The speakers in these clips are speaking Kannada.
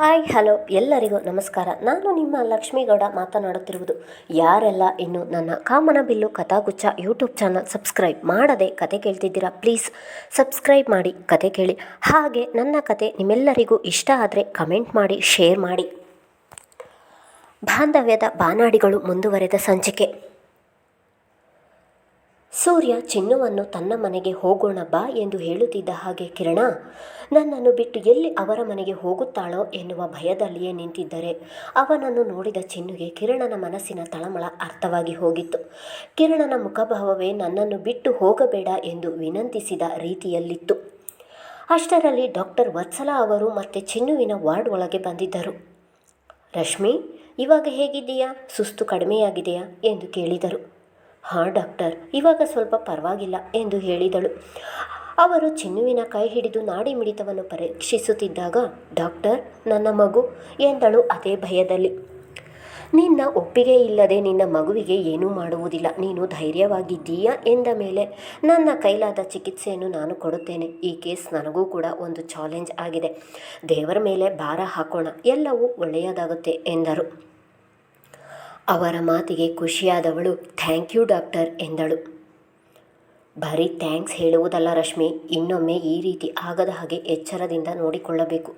ಹಾಯ್, ಹಲೋ, ಎಲ್ಲರಿಗೂ ನಮಸ್ಕಾರ. ನಾನು ನಿಮ್ಮ ಲಕ್ಷ್ಮೀಗೌಡ ಮಾತನಾಡುತ್ತಿರುವುದು. ಯಾರೆಲ್ಲ ಇನ್ನು ನನ್ನ Kamana Billu Kathaguchha YouTube channel subscribe ಮಾಡದೆ ಕತೆ ಕೇಳ್ತಿದ್ದೀರಾ, ಪ್ಲೀಸ್ ಸಬ್ಸ್ಕ್ರೈಬ್ ಮಾಡಿ, ಕತೆ ಕೇಳಿ. ಹಾಗೆ ನನ್ನ ಕತೆ ನಿಮ್ಮೆಲ್ಲರಿಗೂ ಇಷ್ಟ ಆದರೆ ಕಮೆಂಟ್ ಮಾಡಿ, ಶೇರ್ ಮಾಡಿ. ಬಾಂಧವ್ಯದ ಬಾನಾಡಿಗಳು ಮುಂದುವರೆದ ಸಂಚಿಕೆ. ಸೂರ್ಯ ಚಿನ್ನುವನ್ನು ತನ್ನ ಮನೆಗೆ ಹೋಗೋಣ ಬಾ ಎಂದು ಹೇಳುತ್ತಿದ್ದ ಹಾಗೆ, ಕಿರಣ, ನನ್ನನ್ನು ಬಿಟ್ಟು ಎಲ್ಲಿ ಅವರ ಮನೆಗೆ ಹೋಗುತ್ತಾಳೋ ಎನ್ನುವ ಭಯದಲ್ಲಿಯೇ ನಿಂತಿದ್ದರೆ ಅವನನ್ನು ನೋಡಿದ ಚಿನ್ನುಗೆ ಕಿರಣನ ಮನಸ್ಸಿನ ತಳಮಳ ಅರ್ಥವಾಗಿ ಹೋಗಿತ್ತು. ಕಿರಣನ ಮುಖಭಾವವೇ ನನ್ನನ್ನು ಬಿಟ್ಟು ಹೋಗಬೇಡ ಎಂದು ವಿನಂತಿಸಿದ ರೀತಿಯಲ್ಲಿತ್ತು. ಅಷ್ಟರಲ್ಲಿ ಡಾಕ್ಟರ್ ವತ್ಸಲ ಅವರು ಮತ್ತೆ ಚಿನ್ನುವಿನ ವಾರ್ಡ್ ಒಳಗೆ ಬಂದಿದ್ದರು. ರಶ್ಮಿ, ಇವಾಗ ಹೇಗಿದ್ದೀಯಾ? ಸುಸ್ತು ಕಡಿಮೆಯಾಗಿದೆಯಾ? ಎಂದು ಕೇಳಿದರು. ಹಾಂ, ಡಾಕ್ಟರ್. ಇವಾಗ ಸ್ವಲ್ಪ ಪರವಾಗಿಲ್ಲ ಎಂದು ಹೇಳಿದಳು. ಅವರು ಚಿನ್ನುವಿನ ಕೈ ಹಿಡಿದು ನಾಡಿ ಮಿಡಿತವನ್ನು ಪರೀಕ್ಷಿಸುತ್ತಿದ್ದಾಗ, ಡಾಕ್ಟರ್, ನನ್ನ ಮಗು, ಎಂದಳು ಅದೇ ಭಯದಲ್ಲಿ. ನಿನ್ನ ಒಪ್ಪಿಗೆ ಇಲ್ಲದೆ ನಿನ್ನ ಮಗುವಿಗೆ ಏನೂ ಮಾಡುವುದಿಲ್ಲ. ನೀನು ಧೈರ್ಯವಾಗಿದ್ದೀಯಾ? ಎಂದ ಮೇಲೆ, ನನ್ನ ಕೈಲಾದ ಚಿಕಿತ್ಸೆಯನ್ನು ನಾನು ಕೊಡುತ್ತೇನೆ. ಈ ಕೇಸ್ ನನಗೂ ಕೂಡ ಒಂದು ಚಾಲೆಂಜ್ ಆಗಿದೆ. ದೇವರ ಮೇಲೆ ಭಾರ ಹಾಕೋಣ. ಎಲ್ಲವೂ ಒಳ್ಳೆಯದಾಗುತ್ತೆ, ಎಂದರು. ಅವರ ಮಾತಿಗೆ ಖುಷಿಯಾದವಳು ಥ್ಯಾಂಕ್ ಯು ಡಾಕ್ಟರ್ ಎಂದಳು. ಬರೀ ಥ್ಯಾಂಕ್ಸ್ ಹೇಳುವುದಲ್ಲ ರಶ್ಮಿ, ಇನ್ನೊಮ್ಮೆ ಈ ರೀತಿ ಆಗದ ಹಾಗೆ ಎಚ್ಚರದಿಂದ ನೋಡಿಕೊಳ್ಳಬೇಕು.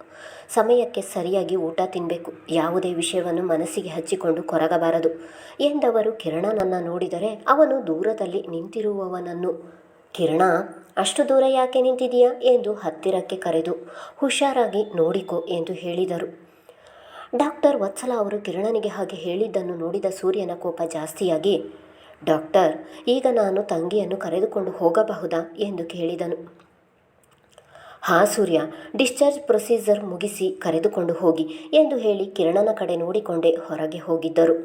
ಸಮಯಕ್ಕೆ ಸರಿಯಾಗಿ ಊಟ ತಿನ್ನಬೇಕು ಯಾವುದೇ ವಿಷಯವನ್ನು ಮನಸ್ಸಿಗೆ ಹಚ್ಚಿಕೊಂಡು ಕೊರಗಬಾರದು ಎಂದವರು ಕಿರಣನನ್ನು ನೋಡಿದರೆ ಅವನು ದೂರದಲ್ಲಿ ನಿಂತಿರುವವನನ್ನು. ಕಿರಣ, ಅಷ್ಟು ದೂರ ಯಾಕೆ ನಿಂತಿದೆಯಾ ಎಂದು ಹತ್ತಿರಕ್ಕೆ ಕರೆದು, ಹುಷಾರಾಗಿ ನೋಡಿಕೊ ಎಂದು ಹೇಳಿದರು. ಡಾಕ್ಟರ್ ವತ್ಸಲ ಅವರು ಕಿರಣನಿಗೆ ಹಾಗೆ ಹೇಳಿದ್ದನ್ನು ನೋಡಿದ ಸೂರ್ಯನ ಕೋಪ ಜಾಸ್ತಿಯಾಗಿ, ಡಾಕ್ಟರ್, ಈಗ ನಾನು ತಂಗಿಯನ್ನು ಕರೆದುಕೊಂಡು ಹೋಗಬಹುದಾ? ಎಂದು ಕೇಳಿದನು. ಹಾ ಸೂರ್ಯ, ಡಿಸ್ಚಾರ್ಜ್ ಪ್ರೊಸೀಜರ್ ಮುಗಿಸಿ ಕರೆದುಕೊಂಡು ಹೋಗಿ, ಎಂದು ಹೇಳಿ ಕಿರಣನ ಕಡೆ ನೋಡಿಕೊಂಡೇ ಹೊರಗೆ ಹೋಗಿದ್ದರು.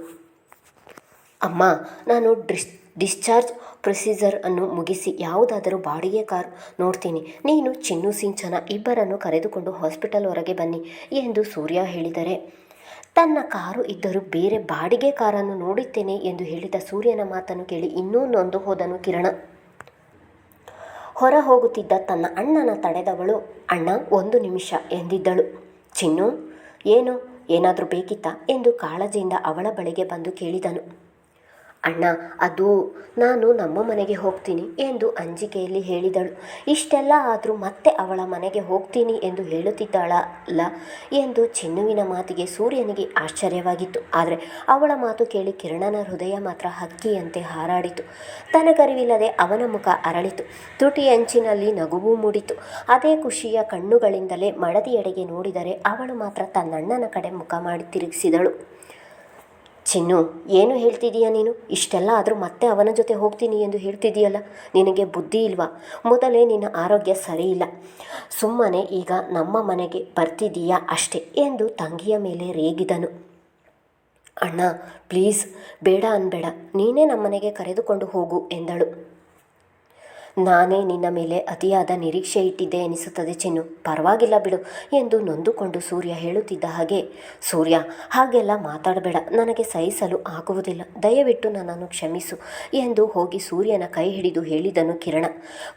ಅಮ್ಮ, ನಾನು ಡಿಸ್ ಡಿಸ್ಚಾರ್ಜ್ ಪ್ರೊಸೀಜರ್ ಅನ್ನು ಮುಗಿಸಿ ಯಾವುದಾದರೂ ಬಾಡಿಗೆ ಕಾರ್ ನೋಡ್ತೀನಿ. ನೀನು ಚಿನ್ನು ಸಿಂಚನ ಇಬ್ಬರನ್ನು ಕರೆದುಕೊಂಡು ಹಾಸ್ಪಿಟಲ್ ಹೊರಗೆ ಬನ್ನಿ ಎಂದು ಸೂರ್ಯ ಹೇಳಿದರೆ. ತನ್ನ ಕಾರು ಇದ್ದರೂ ಬೇರೆ ಬಾಡಿಗೆ ಕಾರನ್ನು ನೋಡುತ್ತೇನೆ ಎಂದು ಹೇಳಿದ ಸೂರ್ಯನ ಮಾತನ್ನು ಕೇಳಿ ಇನ್ನೂ ನೊಂದು ಹೋದನು ಕಿರಣ. ಹೊರ ಹೋಗುತ್ತಿದ್ದ ತನ್ನ ಅಣ್ಣನ ತಡೆದವಳು, ಅಣ್ಣ, ಒಂದು ನಿಮಿಷ ಎಂದಿದ್ದಳು. ಚಿನ್ನು, ಏನು? ಏನಾದರೂ ಬೇಕಿತ್ತಾ? ಎಂದು ಕಾಳಜಿಯಿಂದ ಅವಳ ಬಳಿಗೆ ಬಂದು ಕೇಳಿದನು. ಅಣ್ಣ, ಅದು ನಾನು ನಮ್ಮ ಮನೆಗೆ ಹೋಗ್ತೀನಿ ಎಂದು ಅಂಜಿಕೆಯಲ್ಲಿ ಹೇಳಿದಳು. ಇಷ್ಟೆಲ್ಲ ಆದರೂ ಮತ್ತೆ ಅವಳ ಮನೆಗೆ ಹೋಗ್ತೀನಿ ಎಂದು ಹೇಳುತ್ತಿದ್ದಾಳಲ್ಲ ಎಂದು ಚಿನ್ನುವಿನ ಮಾತಿಗೆ ಸೂರ್ಯನಿಗೆ ಆಶ್ಚರ್ಯವಾಗಿತ್ತು. ಆದರೆ ಅವಳ ಮಾತು ಕೇಳಿ ಕಿರಣನ ಹೃದಯ ಮಾತ್ರ ಹಕ್ಕಿಯಂತೆ ಹಾರಾಡಿತು. ತನಗರಿವಿಲ್ಲದೆ ಅವನ ಮುಖ ಅರಳಿತು. ತುಟಿ ಅಂಚಿನಲ್ಲಿ ನಗುವು ಮೂಡಿತು. ಅದೇ ಖುಷಿಯ ಕಣ್ಣುಗಳಿಂದಲೇ ಮಡದಿಯೆಡೆಗೆ ನೋಡಿದರೆ ಅವಳು ಮಾತ್ರ ತನ್ನಣ್ಣನ ಕಡೆ ಮುಖ ಮಾಡಿ ತಿರುಗಿಸಿದಳು. ಚಿನ್ನು, ಏನು ಹೇಳ್ತಿದೀಯ ನೀನು? ಇಷ್ಟೆಲ್ಲ ಆದರೂ ಮತ್ತೆ ಅವನ ಜೊತೆ ಹೋಗ್ತೀನಿ ಎಂದು ಹೇಳ್ತಿದೀಯಲ್ಲ? ನಿನಗೆ ಬುದ್ಧಿ ಇಲ್ವಾ? ಮೊದಲೇ ನಿನ್ನ ಆರೋಗ್ಯ ಸರಿ ಇಲ್ಲ. ಸುಮ್ಮನೆ ಈಗ ನಮ್ಮ ಮನೆಗೆ ಬರ್ತಿದೀಯಾ ಅಷ್ಟೇ ಎಂದು ತಂಗಿಯ ಮೇಲೆ ರೇಗಿದನು. ಅಣ್ಣ, ಪ್ಲೀಸ್, ಬೇಡ ಅನ್ಬೇಡ. ನೀನೇ ನಮ್ಮನೆಗೆ ಕರೆದುಕೊಂಡು ಹೋಗು ಎಂದಳು. ನಾನೇ ನಿನ್ನ ಮೇಲೆ ಅತಿಯಾದ ನಿರೀಕ್ಷೆ ಇಟ್ಟಿದ್ದೆ ಎನಿಸುತ್ತದೆ ಚಿನ್ನು. ಪರವಾಗಿಲ್ಲ ಬಿಡು ಎಂದು ನೊಂದುಕೊಂಡು ಸೂರ್ಯ ಹೇಳುತ್ತಿದ್ದ ಹಾಗೆ, ಸೂರ್ಯ, ಹಾಗೆಲ್ಲ ಮಾತಾಡಬೇಡ, ನನಗೆ ಸಹಿಸಲು ಆಗುವುದಿಲ್ಲ. ದಯವಿಟ್ಟು ನನ್ನನ್ನು ಕ್ಷಮಿಸು ಎಂದು ಹೋಗಿ ಸೂರ್ಯನ ಕೈ ಹಿಡಿದು ಹೇಳಿದನು ಕಿರಣ.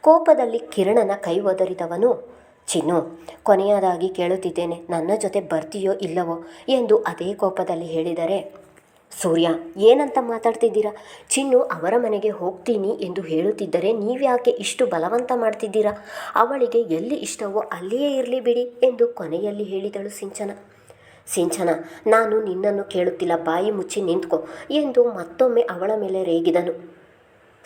ಕೋಪದಲ್ಲಿ ಕಿರಣನ ಕೈ ಒದರಿದವನು, ಚಿನ್ನು, ಕೊನೆಯದಾಗಿ ಕೇಳುತ್ತಿದ್ದೇನೆ, ನನ್ನ ಜೊತೆ ಬರ್ತೀಯೋ ಇಲ್ಲವೋ ಎಂದು ಅದೇ ಕೋಪದಲ್ಲಿ ಹೇಳಿದರೆ ಸೂರ್ಯ, ಏನಂತ ಮಾತಾಡ್ತಿದ್ದೀರಾ? ಚಿನ್ನು, ಅವರ ಮನೆಗೆ ಹೋಗ್ತೀನಿ ಎಂದು ಹೇಳುತ್ತಿದ್ದರೆ ನೀವ್ಯಾಕೆ ಇಷ್ಟು ಬಲವಂತ ಮಾಡ್ತಿದ್ದೀರಾ? ಅವಳಿಗೆ ಎಲ್ಲಿ ಇಷ್ಟವೋ ಅಲ್ಲಿಯೇ ಇರಲಿ ಬಿಡಿ ಎಂದು ಕೊನೆಯಲ್ಲಿ ಹೇಳಿದಳು ಸಿಂಚನ. ಸಿಂಚನ, ನಾನು ನಿನ್ನನ್ನು ಕೇಳುತ್ತಿಲ್ಲ, ಬಾಯಿ ಮುಚ್ಚಿ ನಿಂತ್ಕೊ ಎಂದು ಮತ್ತೊಮ್ಮೆ ಅವಳ ಮೇಲೆ ರೇಗಿದನು.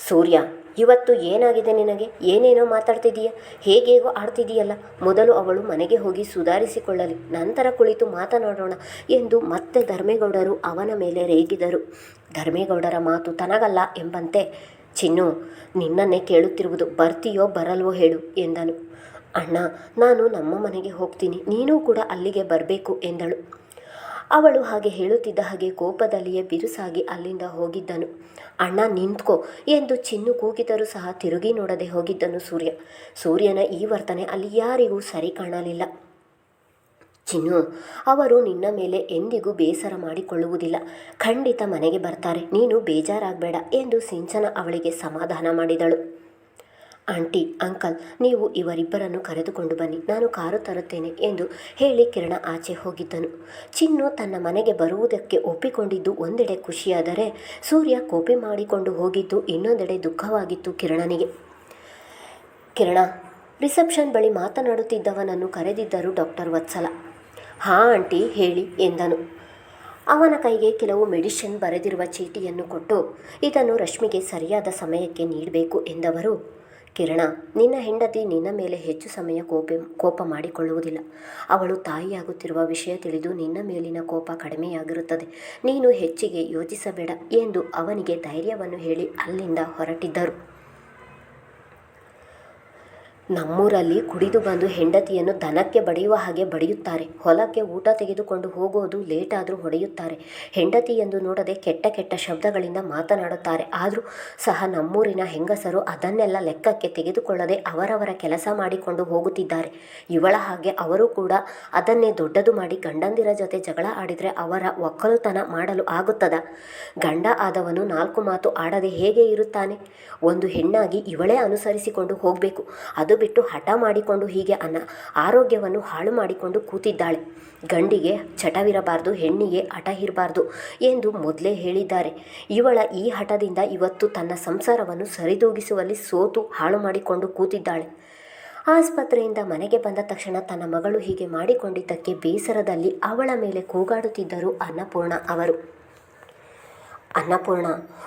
ಸೂರ್ಯ ಇವತ್ತು ಏನಾಗಿದೆ ನಿನಗೆ? ಏನೇನೋ ಮಾತಾಡ್ತಿದೀಯ? ಹೇಗೇಗೋ ಆಡ್ತಿದೀಯಲ್ಲ? ಮೊದಲು ಅವಳು ಮನೆಗೆ ಹೋಗಿ ಸುಧಾರಿಸಿಕೊಳ್ಳಲಿ. ನಂತರ ಕುಳಿತು ಮಾತನಾಡೋಣ ಎಂದು ಮತ್ತೆ ಧರ್ಮೇಗೌಡರು ಅವನ ಮೇಲೆ ರೇಗಿದರು. ಧರ್ಮೇಗೌಡರ ಮಾತು ತನಗಲ್ಲ ಎಂಬಂತೆ, ಚಿನ್ನು, ನಿನ್ನನ್ನೇ ಕೇಳುತ್ತಿರುವುದು ಬರ್ತೀಯೋ ಬರಲ್ವೋ ಹೇಳು ಎಂದನು. ಅಣ್ಣ, ನಾನು ನಮ್ಮ ಮನೆಗೆ ಹೋಗ್ತೀನಿ. ನೀನೂ ಕೂಡ ಅಲ್ಲಿಗೆ ಬರಬೇಕು ಎಂದಳು. ಅವಳು ಹಾಗೆ ಹೇಳುತ್ತಿದ್ದ ಹಾಗೆ ಕೋಪದಲ್ಲಿಯೇ ಬಿರುಸಾಗಿ ಅಲ್ಲಿಂದ ಹೋಗಿದ್ದನು. ಅಣ್ಣ ನಿಂತ್ಕೋ ಎಂದು ಚಿನ್ನು ಕೂಗಿದರೂ ಸಹ ತಿರುಗಿ ನೋಡದೆ ಹೋಗಿದ್ದನು ಸೂರ್ಯ. ಸೂರ್ಯನ ಈ ವರ್ತನೆ ಅಲ್ಲಿ ಯಾರಿಗೂ ಸರಿ ಕಾಣಲಿಲ್ಲ. ಚಿನ್ನು, ಅವರು ನಿನ್ನ ಮೇಲೆ ಎಂದಿಗೂ ಬೇಸರ ಮಾಡಿಕೊಳ್ಳುವುದಿಲ್ಲ. ಖಂಡಿತ ಮನೆಗೆ ಬರ್ತಾರೆ. ನೀನು ಬೇಜಾರಾಗಬೇಡ ಎಂದು ಸಿಂಚನ ಅವಳಿಗೆ ಸಮಾಧಾನ ಮಾಡಿದಳು. ಆಂಟಿ, ಅಂಕಲ್, ನೀವು ಇವರಿಬ್ಬರನ್ನು ಕರೆದುಕೊಂಡು ಬನ್ನಿ, ನಾನು ಕಾರು ತರುತ್ತೇನೆ ಎಂದು ಹೇಳಿ ಕಿರಣ ಆಚೆ ಹೋಗಿದ್ದನು. ಚಿನ್ನು ತನ್ನ ಮನೆಗೆ ಬರುವುದಕ್ಕೆ ಒಪ್ಪಿಕೊಂಡಿದ್ದು ಒಂದೆಡೆ ಖುಷಿಯಾದರೆ ಸೂರ್ಯ ಕೋಪಿ ಮಾಡಿಕೊಂಡು ಹೋಗಿದ್ದು ಇನ್ನೊಂದೆಡೆ ದುಃಖವಾಗಿತ್ತು ಕಿರಣನಿಗೆ. ಕಿರಣ, ರಿಸೆಪ್ಷನ್ ಬಳಿ ಮಾತನಾಡುತ್ತಿದ್ದವನನ್ನು ಕರೆದಿದ್ದರು ಡಾಕ್ಟರ್ ವತ್ಸಲ. ಹಾ, ಆಂಟಿ, ಹೇಳಿ ಎಂದನು. ಅವನ ಕೈಗೆ ಕೆಲವು ಮೆಡಿಸಿನ್ ಬರೆದಿರುವ ಚೀಟಿಯನ್ನು ಕೊಟ್ಟು, ಇದನ್ನು ರಶ್ಮಿಗೆ ಸರಿಯಾದ ಸಮಯಕ್ಕೆ ನೀಡಬೇಕು ಎಂದವರು ಕಿರಣ, ನಿನ್ನ ಹೆಂಡತಿ ನಿನ್ನ ಮೇಲೆ ಹೆಚ್ಚು ಸಮಯ ಕೋಪ ಕೋಪ ಮಾಡಿಕೊಳ್ಳುವುದಿಲ್ಲ. ಅವಳು ತಾಯಿಯಾಗುತ್ತಿರುವ ವಿಷಯ ತಿಳಿದು ನಿನ್ನ ಮೇಲಿನ ಕೋಪ ಕಡಿಮೆಯಾಗಿರುತ್ತದೆ. ನೀನು ಹೆಚ್ಚಿಗೆ ಯೋಚಿಸಬೇಡ ಎಂದು ಅವನಿಗೆ ಧೈರ್ಯವನ್ನು ಹೇಳಿ ಅಲ್ಲಿಂದ ಹೊರಟಿದ್ದರು. ನಮ್ಮೂರಲ್ಲಿ ಕುಡಿದು ಬಂದು ಹೆಂಡತಿಯನ್ನು ದನಕ್ಕೆ ಬಡಿಯುವ ಹಾಗೆ ಬಡಿಯುತ್ತಾರೆ. ಹೊಲಕ್ಕೆ ಊಟ ತೆಗೆದುಕೊಂಡು ಹೋಗೋದು ಲೇಟಾದರೂ ಹೊಡೆಯುತ್ತಾರೆ. ಹೆಂಡತಿ ಎಂದು ನೋಡದೆ ಕೆಟ್ಟ ಕೆಟ್ಟ ಶಬ್ದಗಳಿಂದ ಮಾತನಾಡುತ್ತಾರೆ. ಆದರೂ ಸಹ ನಮ್ಮೂರಿನ ಹೆಂಗಸರು ಅದನ್ನೆಲ್ಲ ಲೆಕ್ಕಕ್ಕೆ ತೆಗೆದುಕೊಳ್ಳದೆ ಅವರವರ ಕೆಲಸ ಮಾಡಿಕೊಂಡು ಹೋಗುತ್ತಿದ್ದಾರೆ. ಇವಳ ಹಾಗೆ ಅವರು ಕೂಡ ಅದನ್ನೇ ದೊಡ್ಡದು ಮಾಡಿ ಗಂಡಂದಿರ ಜೊತೆ ಜಗಳ ಆಡಿದರೆ ಅವರ ಒಕ್ಕಲುತನ ಮಾಡಲು ಆಗುತ್ತದ? ಗಂಡ ಆದವನು ನಾಲ್ಕು ಮಾತು ಆಡದೆ ಹೇಗೆ ಇರುತ್ತಾನೆ? ಒಂದು ಹೆಣ್ಣಾಗಿ ಇವಳೇ ಅನುಸರಿಸಿಕೊಂಡು ಹೋಗಬೇಕು. ಅದು ಬಿಟ್ಟು ಹಠ ಮಾಡಿಕೊಂಡು ಹೀಗೆ ಅನ್ನ ಆರೋಗ್ಯವನ್ನು ಹಾಳು ಮಾಡಿಕೊಂಡು ಕೂತಿದ್ದಾಳೆ. ಗಂಡಿಗೆ ಚಟವಿರಬಾರ್ದು, ಹೆಣ್ಣಿಗೆ ಹಠ ಇರಬಾರ್ದು ಎಂದು ಮೊದಲೇ ಹೇಳಿದ್ದಾರೆ. ಇವಳ ಈ ಹಠದಿಂದ ಇವತ್ತು ತನ್ನ ಸಂಸಾರವನ್ನು ಸರಿದೂಗಿಸುವಲ್ಲಿ ಸೋತು ಹಾಳು ಮಾಡಿಕೊಂಡು ಕೂತಿದ್ದಾಳೆ. ಆಸ್ಪತ್ರೆಯಿಂದ ಮನೆಗೆ ಬಂದ ತಕ್ಷಣ ತನ್ನ ಮಗಳು ಹೀಗೆ ಮಾಡಿಕೊಂಡಿದ್ದಕ್ಕೆ ಬೇಸರದಲ್ಲಿ ಅವಳ ಮೇಲೆ ಕೂಗಾಡುತ್ತಿದ್ದರು ಅನ್ನಪೂರ್ಣ ಅವರು. ಅನ್ನಪೂರ್ಣ.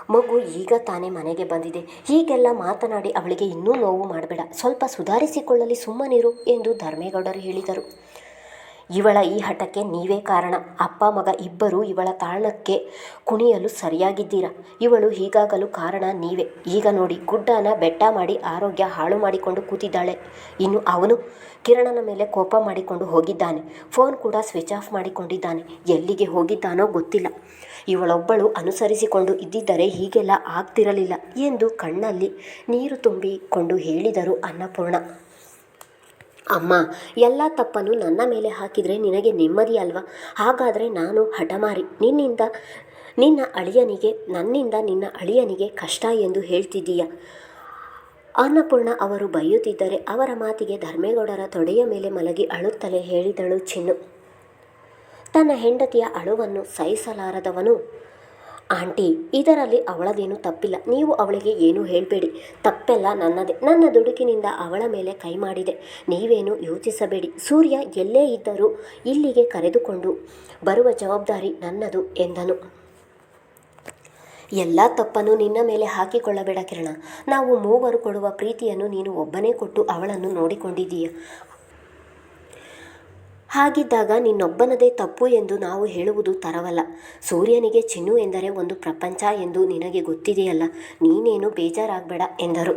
ಮಗು ಈಗ ತಾನೇ ಮನೆಗೆ ಬಂದಿದೆ. ಹೀಗೆಲ್ಲ ಮಾತನಾಡಿ ಅವಳಿಗೆ ಇನ್ನೂ ನೋವು ಮಾಡಬೇಡ. ಸ್ವಲ್ಪ ಸುಧಾರಿಸಿಕೊಳ್ಳಲಿ ಸುಮ್ಮನಿರು ಎಂದು ಧರ್ಮೇಗೌಡರು ಹೇಳಿದರು. ಇವಳ ಈ ಹಠಕ್ಕೆ ನೀವೇ ಕಾರಣ. ಅಪ್ಪ, ಮಗ ಇಬ್ಬರೂ ಇವಳ ತಾಳಕ್ಕೆ ಕುಣಿಯಲು ಸರಿಯಾಗಿದ್ದೀರಾ? ಇವಳು ಹೀಗಾಗಲು ಕಾರಣ ನೀವೇ. ಈಗ ನೋಡಿ, ಗುಡ್ಡನ ಬೆಟ್ಟ ಮಾಡಿ ಆರೋಗ್ಯ ಹಾಳು ಮಾಡಿಕೊಂಡು ಕೂತಿದ್ದಾಳೆ. ಇನ್ನು ಅವನು? ಕಿರಣನ ಮೇಲೆ ಕೋಪ ಮಾಡಿಕೊಂಡು ಹೋಗಿದ್ದಾನೆ. ಫೋನ್ ಕೂಡ ಸ್ವಿಚ್ ಆಫ್ ಮಾಡಿಕೊಂಡಿದ್ದಾನೆ. ಎಲ್ಲಿಗೆ ಹೋಗಿದ್ದಾನೋ ಗೊತ್ತಿಲ್ಲ. ಇವಳೊಬ್ಬಳು ಅನುಸರಿಸಿಕೊಂಡು ಇದ್ದಿದ್ದರೆ ಹೀಗೆಲ್ಲ ಆಗ್ತಿರಲಿಲ್ಲ ಎಂದು ಕಣ್ಣಲ್ಲಿ ನೀರು ತುಂಬಿಕೊಂಡು ಹೇಳಿದರು ಅನ್ನಪೂರ್ಣ. ಅಮ್ಮ, ಎಲ್ಲ ತಪ್ಪನ್ನು ನನ್ನ ಮೇಲೆ ಹಾಕಿದರೆ ನಿನಗೆ ನೆಮ್ಮದಿ ಅಲ್ವಾ? ಹಾಗಾದರೆ ನಾನು ಹಠಮಾರಿ ನಿನ್ನಿಂದ, ನಿನ್ನ ಅಳಿಯನಿಗೆ, ನನ್ನಿಂದ ನಿನ್ನ ಅಳಿಯನಿಗೆ ಕಷ್ಟ ಎಂದು ಹೇಳ್ತಿದ್ದೀಯ? ಅನ್ನಪೂರ್ಣ ಅವರು ಬೈಯುತ್ತಿದ್ದರೆ ಅವರ ಮಾತಿಗೆ ಧರ್ಮೇಗೌಡರ ತೊಡೆಯ ಮೇಲೆ ಮಲಗಿ ಅಳುತ್ತಲೇ ಹೇಳಿದಳು ಚಿನ್ನು. ತನ್ನ ಹೆಂಡತಿಯ ಅಳುವನ್ನು ಸಹಿಸಲಾರದವನು ಆಂಟಿ, ಇದರಲ್ಲಿ ಅವಳದೇನು ತಪ್ಪಿಲ್ಲ. ನೀವು ಅವಳಿಗೆ ಏನು ಹೇಳಬೇಡಿ. ತಪ್ಪೆಲ್ಲ ನನ್ನದೇ. ನನ್ನ ದುಡುಕಿನಿಂದ ಅವಳ ಮೇಲೆ ಕೈ ಮಾಡಿದೆ. ನೀವೇನು ಯೋಚಿಸಬೇಡಿ. ಸೂರ್ಯ ಎಲ್ಲೇ ಇದ್ದರೂ ಇಲ್ಲಿಗೆ ಕರೆದುಕೊಂಡು ಬರುವ ಜವಾಬ್ದಾರಿ ನನ್ನದು, ಎಂದನು. ಎಲ್ಲ ತಪ್ಪನ್ನು ನಿನ್ನ ಮೇಲೆ ಹಾಕಿಕೊಳ್ಳಬೇಡ ಕಿರಣ. ನಾವು ಮೂವರು ಕೊಡುವ ಪ್ರೀತಿಯನ್ನು ನೀನು ಒಬ್ಬನೇ ಕೊಟ್ಟು ಅವಳನ್ನು ನೋಡಿಕೊಂಡಿದ್ದೀಯ. ಹಾಗಿದ್ದಾಗ ನಿನ್ನೊಬ್ಬನದೇ ತಪ್ಪು ಎಂದು ನಾವು ಹೇಳುವುದು ತರವಲ್ಲ. ಸೂರ್ಯನಿಗೆ ಚಿನ್ನು ಎಂದರೆ ಒಂದು ಪ್ರಪಂಚ ಎಂದು ನಿನಗೆ ಗೊತ್ತಿದೆಯಲ್ಲ, ನೀನೇನು ಬೇಜಾರಾಗಬೇಡ ಎಂದರು.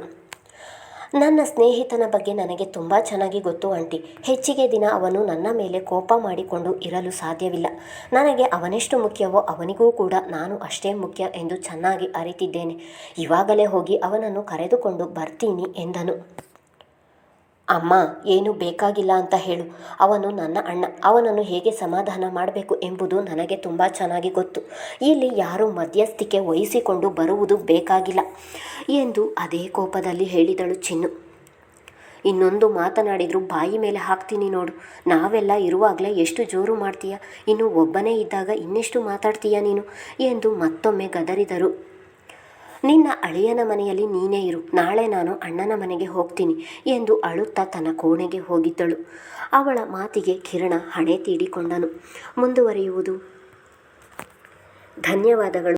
ನನ್ನ ಸ್ನೇಹಿತನ ಬಗ್ಗೆ ನನಗೆ ತುಂಬ ಚೆನ್ನಾಗಿ ಗೊತ್ತು ಆಂಟಿ. ಹೆಚ್ಚಿಗೆ ದಿನ ಅವನು ನನ್ನ ಮೇಲೆ ಕೋಪ ಮಾಡಿಕೊಂಡು ಇರಲು ಸಾಧ್ಯವಿಲ್ಲ. ನನಗೆ ಅವನೆಷ್ಟು ಮುಖ್ಯವೋ ಅವನಿಗೂ ಕೂಡ ನಾನು ಅಷ್ಟೇ ಮುಖ್ಯ ಎಂದು ಚೆನ್ನಾಗಿ ಅರಿತಿದ್ದೇನೆ. ಇವಾಗಲೇ ಹೋಗಿ ಅವನನ್ನು ಕರೆದುಕೊಂಡು ಬರ್ತೀನಿ ಎಂದನು. ಅಮ್ಮ, ಏನು ಬೇಕಾಗಿಲ್ಲ ಅಂತ ಹೇಳು. ಅವನು ನನ್ನ ಅಣ್ಣ, ಅವನನ್ನು ಹೇಗೆ ಸಮಾಧಾನ ಮಾಡಬೇಕು ಎಂಬುದು ನನಗೆ ತುಂಬ ಚೆನ್ನಾಗಿ ಗೊತ್ತು. ಇಲ್ಲಿ ಯಾರೂ ಮಧ್ಯಸ್ಥಿಕೆ ವಹಿಸಿಕೊಂಡು ಬರುವುದು ಬೇಕಾಗಿಲ್ಲ ಎಂದು ಅದೇ ಕೋಪದಲ್ಲಿ ಹೇಳಿದಳು ಚಿನ್ನು. ಇನ್ನೊಂದು ಮಾತನಾಡಿದರೂ, ಬಾಯಿ ಮೇಲೆ ಹಾಕ್ತೀನಿ ನೋಡು. ನಾವೆಲ್ಲ ಇರುವಾಗಲೇ ಎಷ್ಟು ಜೋರು ಮಾಡ್ತೀಯ? ಇನ್ನು ಒಬ್ಬನೇ ಇದ್ದಾಗ ಇನ್ನೆಷ್ಟು ಮಾತಾಡ್ತೀಯ ನೀನು? ಎಂದು ಮತ್ತೊಮ್ಮೆ ಗದರಿದರು. ನಿನ್ನ ಅಳಿಯನ ಮನೆಯಲ್ಲಿ ನೀನೇ ಇರು. ನಾಳೆ ನಾನು ಅಣ್ಣನ ಮನೆಗೆ ಹೋಗ್ತೀನಿ ಎಂದು ಅಳುತ್ತಾ ತನ್ನ ಕೋಣೆಗೆ ಹೋಗಿದ್ದಳು. ಅವಳ ಮಾತಿಗೆ ಕಿರಣ ಹಣೆ ತೀಡಿಕೊಂಡನು. ಮುಂದುವರಿಯುವುದು ಧನ್ಯವಾದಗಳು.